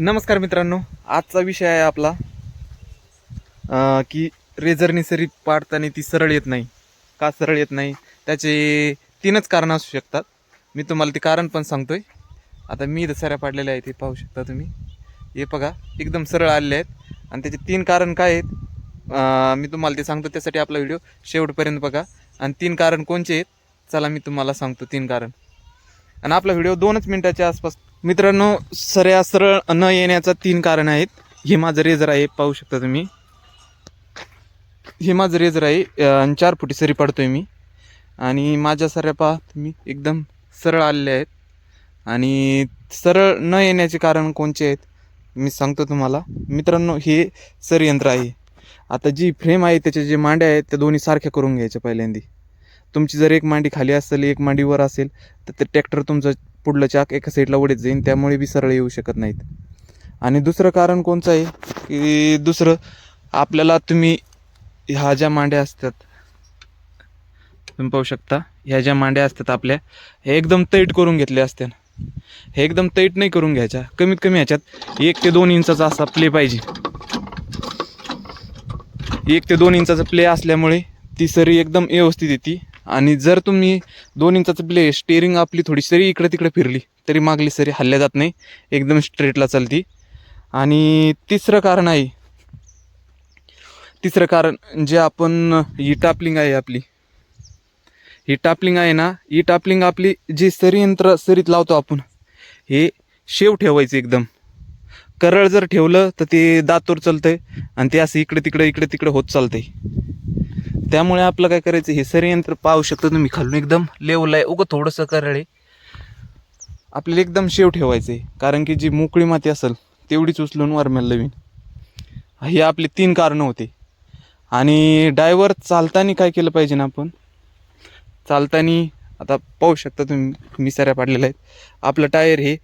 नमस्कार मित्रांनो आजचा विषय आहे आपला की रेझरनी सरी पाडताना ती सरळ येत नाही. का सरळ येत नाही? त्याचे तीनच कारणं असू शकतात. मी तुम्हाला ते कारण पण सांगतो आहे आता मी इथं सऱ्या पाडलेल्या आहेत ते पाहू शकता तुम्ही. हे बघा एकदम सरळ आलेले आहेत. आणि त्याचे तीन कारण काय आहेत? मी तुम्हाला ते सांगतो त्यासाठी आपला व्हिडिओ शेवटपर्यंत बघा. आणि तीन कारण कोणचे आहेत? चला मी तुम्हाला सांगतो तीन कारण. आणि आपला व्हिडिओ दोनच मिनटाच्या आसपास मित्रांनो सऱ्या सरळ न येण्याचा तीन कारण आहेत. हे माझं रेझर आहे पाहू शकता तुम्ही. हे माझं रेझर आहे आणि चार फुटी सरी पडतोय मी. आणि माझ्या सऱ्या पहा तुम्ही एकदम सरळ आलेल्या आहेत. आणि सरळ न येण्याचे कारण कोणचे आहेत मी सांगतो तुम्हाला. मित्रांनो हे सर यंत्र आहे. आता जी फ्रेम आहे त्याचे जे मांड्या आहेत त्या दोन्ही सारख्या करून घ्यायच्या पहिल्यांदी. तुमची जर एक मांडी खाली असेल एक मांडी वर असेल तर ते ट्रॅक्टर तुमचं पुढलं चाक एका साईडला वडीत जाईन त्यामुळे बी सरळ येऊ शकत नाहीत. आणि दुसरं कारण कोणचं आहे? की दुसरं आपल्याला तुम्ही ह्या ज्या मांड्या असतात तुम्ही पाहू शकता ह्या ज्या मांड्या असतात आपल्या हे एकदम तैट करून घेतल्या असत्या हे एकदम तैट नाही करून घ्यायच्या. कमीत कमी ह्याच्यात एक ते दोन इंचाचा असा प्ले पाहिजे. एक ते दोन इंचाचा प्ले असल्यामुळे ती सरी एकदम व्यवस्थित येते. आणि जर तुम्ही दोन इंचाचं प्ले स्टेअरिंग आपली थोडी सरी इकडे तिकडे फिरली तरी मागली सरी हल्ल्या जात नाही एकदम स्ट्रेटला चालती. आणि तिसरं कारण आहे तिसरं कारण जे आपण ही टापलिंग आहे आपली. ही टापलिंग आहे ना ही टापलिंग आपली जी सरी यंत्र सरीत लावतो आपण हे शेव ठेवायचं एकदम. करळ जर ठेवलं तर ते दातोर चालतंय आणि ते असं इकडे तिकडे इकडे तिकडे होत चालतंय. त्यामुळे आपलं काय करायचं हे सरयंत्र पाहू शकता तुम्ही खालून एकदम लेवल आहे. उगं थोडंसं करळ आहे. आपल्याला एकदम शेव ठेवायचं आहे कारण की जी मोकळी माती असेल तेवढीच उचलून वरम्याला लवीन. हे आपले तीन कारणं होते. आणि डायव्हर चालताना काय केलं पाहिजे ना आपण? चालताना आता पाहू शकता तुम्ही मिसाऱ्या पाडलेल्या आहेत. आपलं टायर हे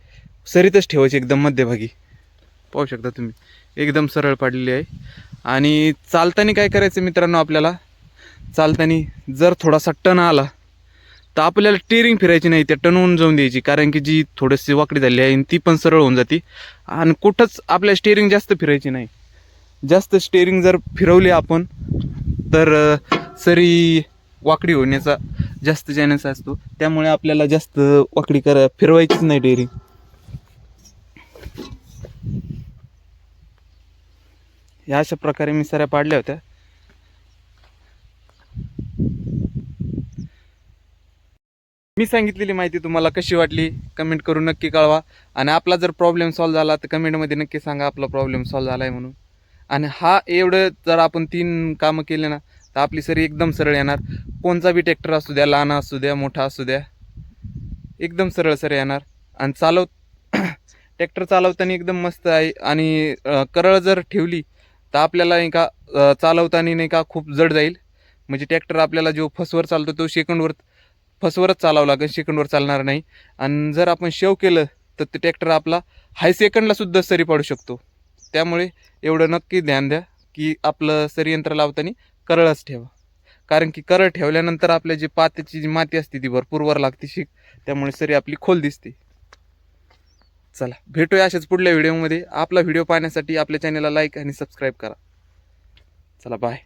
सरीतच ठेवायचे एकदम मध्यभागी. पाहू शकता तुम्ही एकदम सरळ पाडलेली आहे. आणि चालताना काय करायचं मित्रांनो आपल्याला? चालताना जर थोडासा टन आला तर आपल्याला टेरिंग फिरायची नाही त्या टनवून जाऊन द्यायची. कारण की जी थोडीशी वाकडी झाली आहे ती पण सरळ होऊन जाते. आणि कुठंच आपल्या स्टेअरिंग जास्त फिरायची नाही. जास्त स्टेअरिंग जर फिरवली आपण तर सरी वाकडी होण्याचा जास्त चान्स असतो. त्यामुळे आपल्याला जास्त वाकडी कर फिरवायचीच नाही टेरिंग. ह्या अशा प्रकारे मी सऱ्या पाडल्या होत्या. मी सांगितलेली माहिती तुम्हाला कशी वाटली कमेंट करून नक्की कळवा. आणि आपला जर प्रॉब्लेम सॉल्व्ह झाला तर कमेंटमध्ये नक्की सांगा आपला प्रॉब्लेम सॉल्व्ह झाला आहे म्हणून. आणि हा एवढं जर आपण तीन कामं केले ना तर आपली सरी एकदम सरळ येणार. कोणचा बी ट्रॅक्टर असू द्या लहान असू द्या मोठा असू द्या एकदम सरळ सरळ येणार. आणि चालव ट्रॅक्टर चालवताना एकदम मस्त आहे. आणि करळ जर ठेवली तर आपल्याला नाही का चालवताना नाही का खूप जड जाईल. म्हणजे ट्रॅक्टर आपल्याला जो फसवर चालतो तो सेकंडवर फसवरच चालावं लागेल सेकंडवर चालणार नाही. आणि जर आपण शेव केलं तर ते ट्रॅक्टर आपला हाय सेकंडला सुद्धा सरी पाडू शकतो. त्यामुळे एवढं नक्की ध्यान द्या की आपलं सरी यंत्र लावताना करळच ठेवा. कारण की करळ ठेवल्यानंतर आपल्या जी पात्याची जी माती असते ती भरपूर वर लागते शिक. त्यामुळे सरी आपली खोल दिसते. चला भेटूया अशाच पुढल्या व्हिडिओमध्ये आपला व्हिडिओ पाहण्यासाठी आपल्या चॅनलला लाईक आणि सबस्क्राईब करा. चला बाय